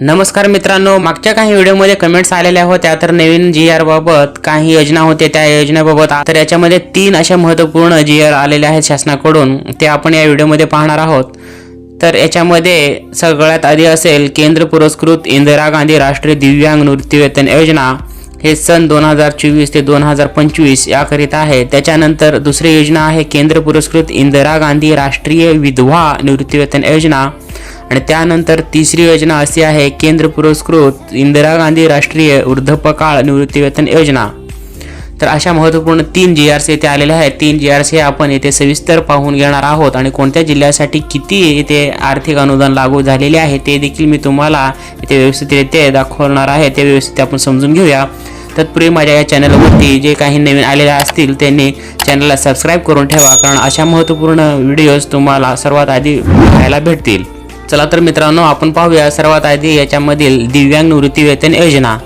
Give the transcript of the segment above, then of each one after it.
नमस्कार मित्रांनो मागच्या काही व्हिडिओमध्ये कमेंट्स आलेल्या होत्या तर नवीन जी आर बाबत काही योजना होते त्या योजनेबाबत तर याच्यामध्ये तीन अशा महत्त्वपूर्ण जी आर आलेल्या आहेत शासनाकडून. ते आपण या व्हिडिओमध्ये पाहणार आहोत. तर याच्यामध्ये सगळ्यात आधी असेल केंद्र पुरस्कृत इंदिरा गांधी राष्ट्रीय दिव्यांग निवृत्तीवेतन योजना. हे सन दोन हजार चोवीस ते दोन हजार पंचवीस याकरिता आहे. त्याच्यानंतर दुसरी योजना आहे केंद्र पुरस्कृत इंदिरा गांधी राष्ट्रीय विधवा निवृत्तीवेतन योजना. आणि त्यानंतर तिसरी योजना अशी आहे केंद्र पुरस्कृत इंदिरा गांधी राष्ट्रीय वृद्धपकाळ निवृत्तीवेतन योजना. तर अशा महत्त्वपूर्ण तीन जी आर सी येथे आलेल्या आहेत. तीन जी आर सी आपण येथे सविस्तर पाहून घेणार आहोत आणि कोणत्या जिल्ह्यासाठी किती येथे आर्थिक अनुदान लागू झालेले आहे ते देखील मी तुम्हाला येथे व्यवस्थितरित्या दाखवणार आहे. ते व्यवस्थित आपण समजून घेऊया. तत्पूर्वी माझ्या या चॅनलवरती जे काही नवीन आलेले असतील त्यांनी चॅनलला सबस्क्राईब करून ठेवा कारण अशा महत्त्वपूर्ण व्हिडिओज तुम्हाला सर्वात आधी पाहायला भेटतील. चला तर मित्रांनो आपण पाहूया सर्वात आधी याच्यामधील दिव्यांग निवृत्तीवेतन योजना.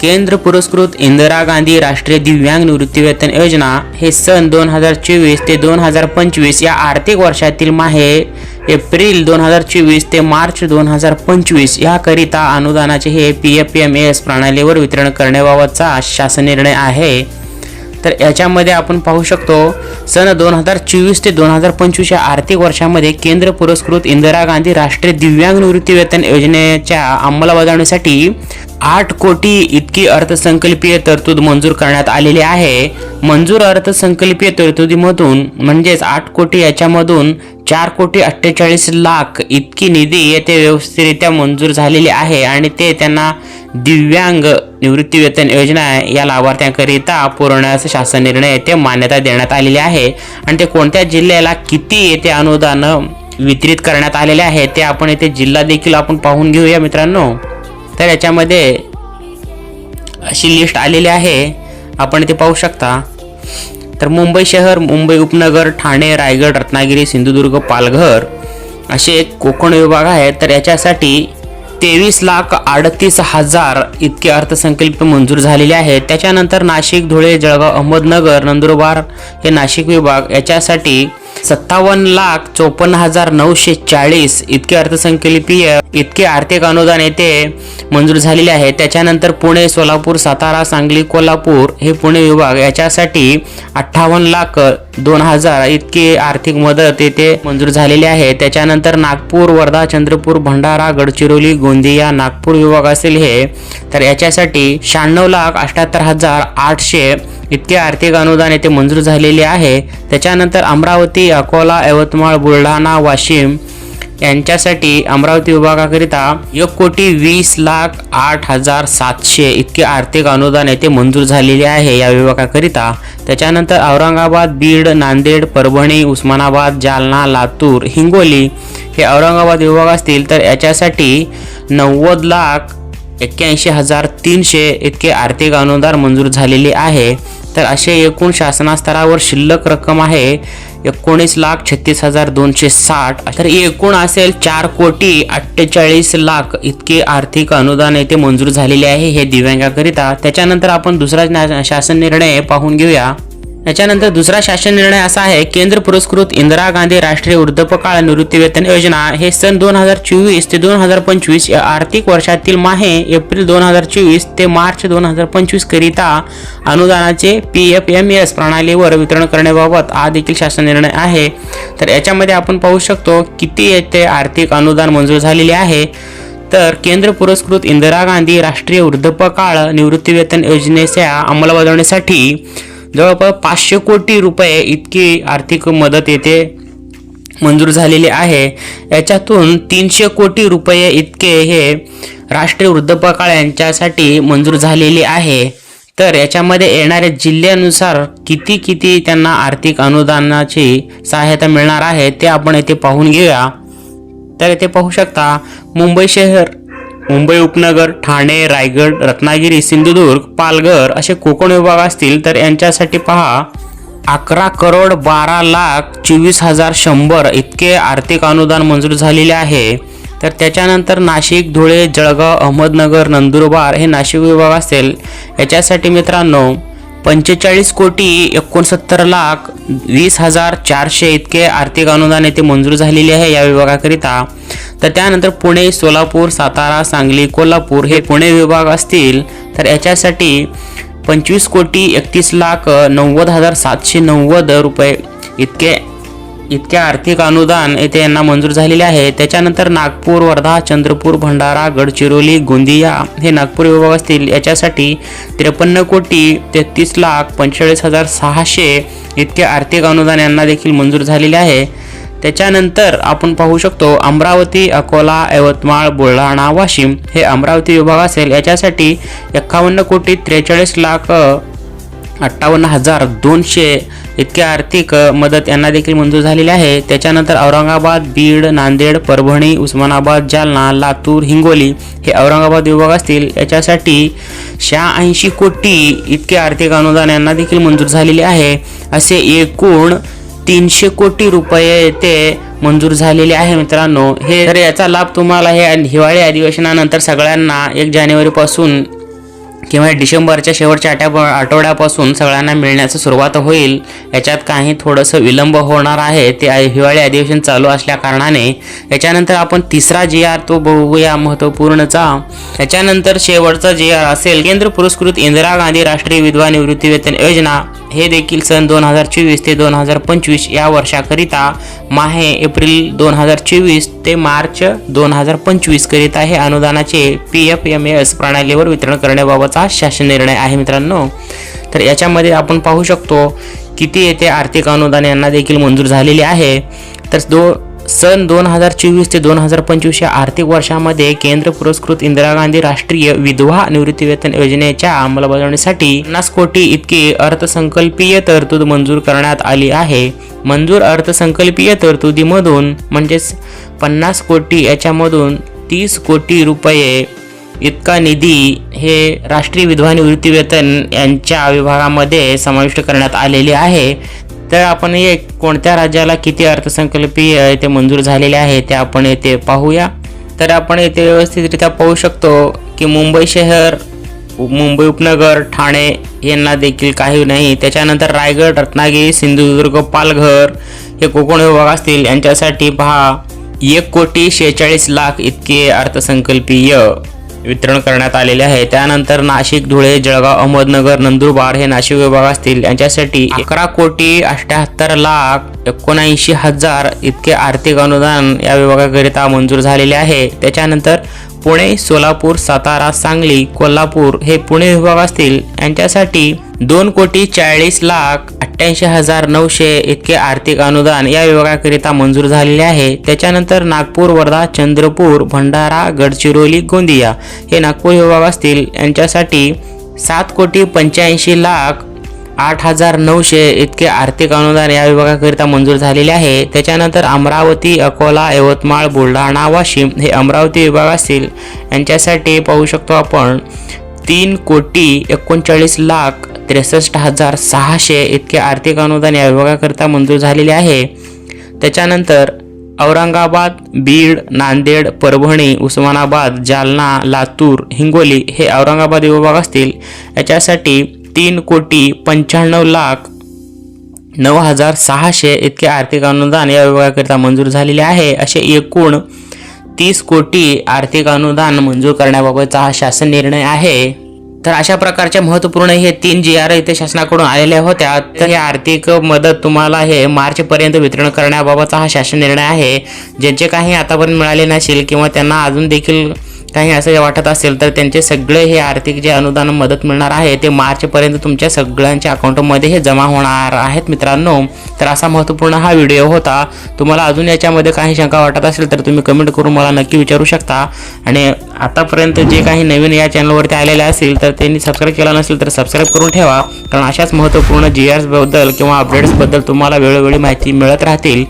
केंद्र पुरस्कृत इंदिरा गांधी राष्ट्रीय दिव्यांग निवृत्तीवेतन योजना हे सन दोन हजार चोवीस ते दोन हजार पंचवीस या आर्थिक वर्षातील माहे एप्रिल दोन हजार चोवीस ते मार्च दोन हजार पंचवीस याकरिता अनुदानाचे हे पी एफ एम एस प्रणालीवर वितरण करण्याबाबतचा शासन निर्णय आहे. तर याच्यामध्ये आपण पाहू शकतो सन दोन हजार चोवीस ते दोन हजार पंचवीस या आर्थिक वर्षामध्ये केंद्र पुरस्कृत इंदिरा गांधी राष्ट्रीय दिव्यांग निवृत्ती वेतन योजनेच्या अंमलबजावणीसाठी आठ कोटी इतकी अर्थसंकल्पीय तरतूद मंजूर करण्यात आलेली आहे. मंजूर अर्थसंकल्पीय तरतुदीमधून म्हणजेच आठ कोटी याच्यामधून चार कोटी अठ्ठेचाळीस लाख इतकी निधी येथे व्यवस्थितरित्या मंजूर झालेली आहे आणि ते त्यांना दिव्यांग निवृत्ती वेतन योजना या लाभार्थ्यांकरिता पुरवण्याचा शासन निर्णय येथे मान्यता देण्यात आलेली आहे. आणि ते कोणत्या जिल्ह्याला किती येथे अनुदान वितरित करण्यात आलेले आहे ते आपण येथे जिल्हा देखील आपण पाहून घेऊया मित्रांनो. तर याच्यामध्ये अशी लिस्ट आलेली आहे. आपण ते पाहू शकता. तर मुंबई शहर मुंबई उपनगर ठाणे रायगड रत्नागिरी सिंधुदुर्ग पालघर असे एक कोकण विभाग आहे. तर याच्यासाठी तेवीस लाख अडतीस हजार इतके अर्थसंकल्प मंजूर झालेले आहेत. त्याच्यानंतर नाशिक धुळे जळगाव अहमदनगर नंदुरबार हे नाशिक विभाग याच्यासाठी सत्तावन्न लाख चोपन्न हजार नऊशे चाळीस इतके अर्थसंकल्पीय इतके आर्थिक अनुदान येथे मंजूर झालेले आहे. त्याच्यानंतर पुणे सोलापूर सातारा सांगली कोल्हापूर हे पुणे विभाग याच्यासाठी अठ्ठावन्न लाख दोन हजार इतकी आर्थिक मदत येथे मंजूर झालेली आहे. त्याच्यानंतर नागपूर वर्धा चंद्रपूर भंडारा गडचिरोली गोंदिया नागपूर विभाग असेल हे. तर याच्यासाठी शहाण्णव लाख अठ्याहत्तर हजार आठशे इतके आर्थिक अनुदान येथे मंजूर झालेले आहे. त्याच्यानंतर अमरावती अकोला यवतमाळ बुलढाणा वाशिम यांच्यासाठी अमरावती विभागाकरिता एक कोटी वीस लाख आठ हजार सातशे इतके आर्थिक अनुदान येथे मंजूर झालेले आहे या विभागाकरिता. त्याच्यानंतर औरंगाबाद बीड नांदेड परभणी उस्मानाबाद जालना लातूर हिंगोली हे औरंगाबाद विभाग असतील तर याच्यासाठी नव्वद लाख एक्क्याऐंशी हजार तीनशे इतके आर्थिक अनुदान मंजूर झालेले आहे. तर असे एकूण शासनास्तरावर शिल्लक रक्कम आहे. एकोणीस लाख छत्तीस हजार दोनशे साठ. तर एकूण असेल चार कोटी अठ्ठेचाळीस लाख इतके आर्थिक अनुदान येथे मंजूर झालेले आहे हे दिव्यांगाकरिता. त्याच्यानंतर आपण दुसरा शासन निर्णय पाहून घेऊया. याच्यानंतर दुसरा शासन निर्णय असा आहे केंद्र पुरस्कृत इंदिरा गांधी राष्ट्रीय वृद्धपकाळ निवृत्तीवेतन योजना. हे सन दोन हजार चोवीस ते दोन हजार पंचवीस या आर्थिक वर्षातील माहे एप्रिल दोन हजार चोवीस ते मार्च दोन हजार पंचवीस करिता अनुदानाचे पी एफ एम एस प्रणालीवर वितरण करण्याबाबत हा देखील शासन निर्णय आहे. तर याच्यामध्ये आपण पाहू शकतो किती येथे आर्थिक अनुदान मंजूर झालेले आहे? तर केंद्र पुरस्कृत इंदिरा गांधी राष्ट्रीय वृद्धपकाळ निवृत्तीवेतन योजनेच्या अंमलबजावणीसाठी जवळपास पाचशे कोटी रुपये इतकी आर्थिक मदत येथे मंजूर झालेली आहे. याच्यातून तीनशे कोटी रुपये इतके हे राष्ट्रीय वृद्धपकाळ यांच्यासाठी मंजूर झालेली आहे. तर याच्यामध्ये येणाऱ्या जिल्ह्यानुसार किती किती त्यांना आर्थिक अनुदानाची सहायता मिळणार आहे ते आपण येथे पाहून घेऊया. तर येथे पाहू शकता मुंबई शहर मुंबई उपनगर ठाणे रायगड रत्नागिरी सिंधुदुर्ग पालघर असे कोकण विभाग असतील तर यांच्यासाठी पहा अकरा करोड बारा लाख चोवीस हजार शंभर इतके आर्थिक अनुदान मंजूर झालेले आहे. तर त्याच्यानंतर नाशिक धुळे जळगाव अहमदनगर नंदुरबार हे नाशिक विभाग असेल याच्यासाठी मित्रांनो पंचेचाळीस कोटी एकोणसत्तर लाख वीस हजार चारशे इतके आर्थिक अनुदान येथे मंजूर झालेले आहे या विभागाकरिता. तर त्यानंतर पुणे सोलापूर सातारा सांगली कोल्हापूर हे पुणे विभाग असतील. तर याच्यासाठी पंचवीस कोटी एकतीस लाख नव्वद हजार सातशे नव्वद रुपये इतके इतके आर्थिक अनुदान येथे यांना मंजूर झालेले आहे. त्याच्यानंतर नागपूर वर्धा चंद्रपूर भंडारा गडचिरोली गोंदिया हे नागपूर विभाग असतील. याच्यासाठी त्रेपन्न कोटी तेहतीस लाख पंचेचाळीस हजार सहाशे इतके आर्थिक अनुदान यांना देखील मंजूर झालेले आहे. त्याच्यानंतर आपण पाहू शकतो अमरावती अकोला यवतमाळ बुलढाणा वाशिम हे अमरावती विभाग असेल. याच्यासाठी एक्कावन्न कोटी त्रेचाळीस लाख अठ्ठावन्न हजार दोनशे इतके आर्थिक मदत यांना देखील मंजूर झालेली आहे. त्याच्यानंतर औरंगाबाद बीड नांदेड परभणी उस्मानाबाद जालना लातूर हिंगोली हे औरंगाबाद विभाग असतील. याच्यासाठी शहाऐंशी कोटी इतके आर्थिक अनुदान यांना देखील मंजूर झालेले आहे. असे एकूण तीनशे कोटी रुपये ते मंजूर झालेले आहे मित्रांनो. हे तर याचा लाभ तुम्हाला हे हिवाळी अधिवेशनानंतर सगळ्यांना एक जानेवारीपासून किंवा डिसेंबरच्या शेवटच्या आठ्या आठवड्यापासून सगळ्यांना मिळण्यास सुरुवात होईल याच्यात काही थोडंसं विलंब होणार आहे. ते हिवाळी अधिवेशन चालू असल्या कारणाने. याच्यानंतर आपण तिसरा जी आर तो बघूया महत्त्वपूर्णचा. याच्यानंतर शेवटचा जी आर असेल केंद्र पुरस्कृत इंदिरा गांधी राष्ट्रीय विधवा निवृत्ती वेतन योजना. हे देखील सन दोन हजार चोवीस ते दोन हजार पंचवीस या वर्षाकरिता माहे एप्रिल दोन हजार चोवीस ते मार्च दोन हजार पंचवीसकरिता हे अनुदानाचे पी एफ एम एस प्रणालीवर वितरण करण्याबाबतचा शासन निर्णय आहे मित्रांनो. तर याच्यामध्ये आपण पाहू शकतो किती येथे आर्थिक अनुदान यांना देखील मंजूर झालेले आहे. तर दो सन दोन हजार चोवीस ते दोन हजार पंचवीस या आर्थिक वर्षामध्ये केंद्र पुरस्कृत इंदिरा गांधी राष्ट्रीय विधवा निवृत्तीवेतन योजनेच्या अंमलबजावणीसाठी पन्नास कोटी इतकी अर्थसंकल्पीय तरतूद मंजूर करण्यात आली आहे. मंजूर अर्थसंकल्पीय तरतुदीमधून म्हणजेच पन्नास कोटी याच्यामधून तीस कोटी रुपये इतका निधी हे राष्ट्रीय विधवा निवृत्तीवेतन यांच्या विभागामध्ये समाविष्ट करण्यात आलेले आहे. तर आपण हे कोणत्या राज्याला किती अर्थसंकल्पीय येथे मंजूर झालेले आहे ते आपण येथे पाहूया. तर आपण येथे व्यवस्थितरित्या पाहू शकतो की मुंबई शहर मुंबई उपनगर ठाणे यांना देखील काही नाही. त्याच्यानंतर रायगड रत्नागिरी सिंधुदुर्ग पालघर हे कोकण विभाग असतील. यांच्यासाठी पहा एक कोटी शेहेचाळीस लाख इतके अर्थसंकल्पीय वितरण करण्यात आलेले आहे. त्यानंतर नाशिक धुळे जळगाव अहमदनगर नंदुरबार हे नाशिक विभाग असतील. यांच्यासाठी अकरा कोटी अठ्याहत्तर लाख एकोणऐंशी हजार इतके आर्थिक अनुदान या विभागाकरिता मंजूर झालेले आहे. त्याच्यानंतर पुणे सोलापूर सातारा सांगली कोल्हापूर हे पुणे विभाग असतील. यांच्यासाठी दोन कोटी चाळीस लाख अठ्ठ्याऐंशी हजार नऊशे इतके आर्थिक अनुदान या विभागाकरिता मंजूर झालेले आहे. त्याच्यानंतर नागपूर वर्धा चंद्रपूर भंडारा गडचिरोली गोंदिया हे नागपूर विभाग असतील. यांच्यासाठी सात कोटी पंच्याऐंशी लाख आठ हजार नऊशे इतके आर्थिक अनुदान या विभागाकरिता मंजूर झालेले आहे. त्याच्यानंतर अमरावती अकोला यवतमाळ बुलढाणा वाशिम हे अमरावती विभाग असतील. यांच्यासाठी पाहू शकतो आपण तीन कोटी एकोणचाळीस लाख त्रेसष्ट हजार सहाशे इतके आर्थिक अनुदान या विभागाकरिता मंजूर झालेले आहे. त्याच्यानंतर औरंगाबाद बीड नांदेड परभणी उस्मानाबाद जालना लातूर हिंगोली हे औरंगाबाद विभाग असतील. याच्यासाठी तीन कोटी पंच्याण्णव लाख नऊ हजार सहाशे इतके आर्थिक अनुदान या विभागाकरिता मंजूर झालेले आहे. असे एकूण तीस कोटी आर्थिक अनुदान मंजूर करण्याबाबतचा हा शासन निर्णय आहे. तर अशा प्रकारच्या महत्त्वपूर्ण हे तीन जी आर इथे शासनाकडून आलेल्या होत्या. तर हे आर्थिक मदत तुम्हाला हे मार्चपर्यंत वितरण करण्याबाबतचा हा शासन निर्णय आहे. ज्यांचे काही आतापर्यंत मिळाले नसेल किंवा त्यांना अजून देखील काही असं वाटत असेल तर त्यांचे सगळे हे आर्थिक जे अनुदान मदत मिळणार आहे ते मार्चपर्यंत तुमच्या सगळ्यांच्या अकाउंटमध्ये हे जमा होणार आहेत मित्रांनो. तर असा महत्त्वपूर्ण हा व्हिडिओ होता. तुम्हाला अजून याच्यामध्ये काही शंका वाटत असेल तर तुम्ही कमेंट करून मला नक्की विचारू शकता. आणि आतापर्यंत जे काही नवीन या चॅनलवरती आलेले असतील तर त्यांनी सबस्क्राईब केला नसेल तर सबस्क्राईब करून ठेवा. कारण अशाच महत्त्वपूर्ण जी आर्सबद्दल किंवा अपडेट्सबद्दल तुम्हाला वेळोवेळी माहिती मिळत राहतील.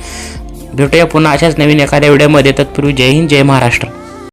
भेटूया पुन्हा अशाच नवीन एखाद्या व्हिडिओमध्ये. तत्पूर्वी जय हिंद जय महाराष्ट्र.